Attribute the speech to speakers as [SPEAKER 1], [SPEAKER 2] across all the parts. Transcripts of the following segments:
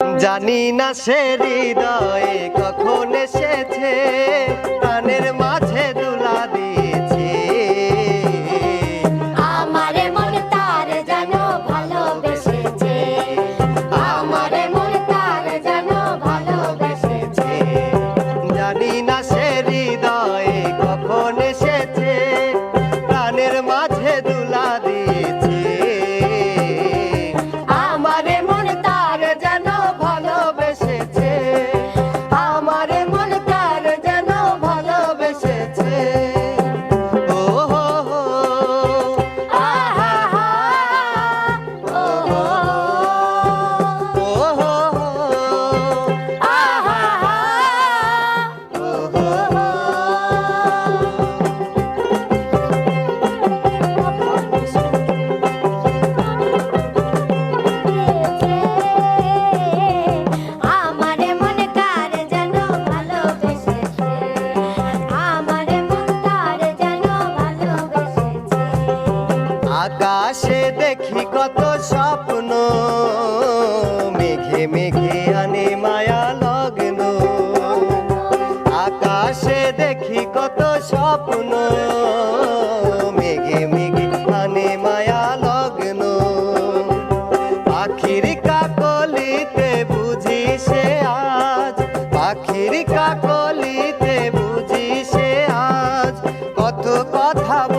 [SPEAKER 1] জানি না সে হৃদয়ে কখন এসেছে। আকাশে দেখি কত স্বপ্ন। মেঘে মেঘে আনে মায়া লগ্ন। আকাশে দেখি কত স্বপ্ন। মেঘে মেঘে আনে মায়া লগ্ন। পাখির কাকলিতে বুঝি সে আজ। পাখির কাকলিতে বুঝি সে আজ। কত কথা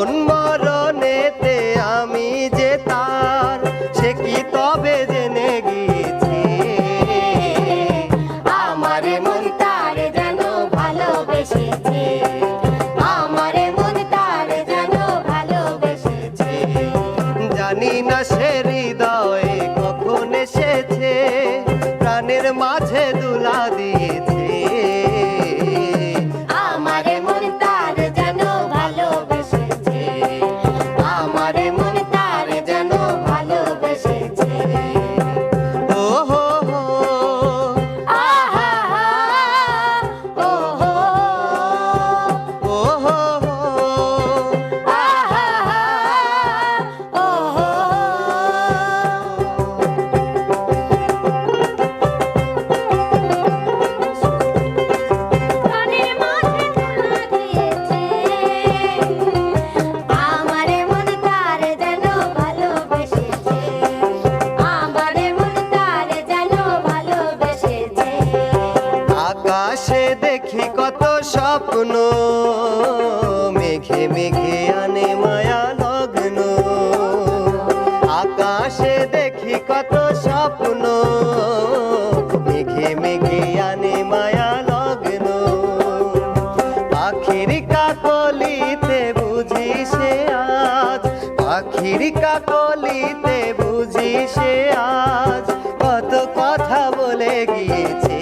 [SPEAKER 1] জীবন মরণেতে আমি যে তার সে কি তবে জেনে গিয়েছে?
[SPEAKER 2] আমারে মন তার যেন ভালোবেসেছে আমারে মন তার যেন ভালোবেসেছে।
[SPEAKER 1] জানি না সে হৃদয়ে কখন এসেছে প্রাণের মাঝে কত স্বপ্ন। মেঘে মেঘে আনে মায়া লগ্ন। আকাশে দেখি কত স্বপ্ন। মেঘে মেঘে আনে মায়া লগ্ন। পাখির কাকলিতে বুঝি সে আজ। পাখির কাকলিতে বুঝি সে আজ। কত কথা বলে গিয়েছে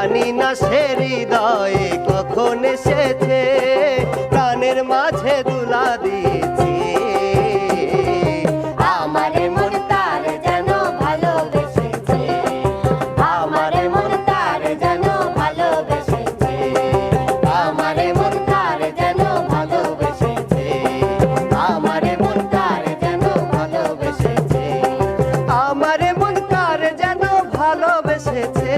[SPEAKER 1] জানি না সে হৃদয়ে কখন এসেছে। প্রাণের মাঝে দুলা দিয়েছে।
[SPEAKER 2] আমারে মন তার যেন ভালোবেসেছে। আমারে মন তার যেন ভালোবেসেছে। আমারে মন তার যেন ভালোবেসেছে। আমারে মন তার যেন ভালোবেসেছে।
[SPEAKER 1] ভালোবেসেছে।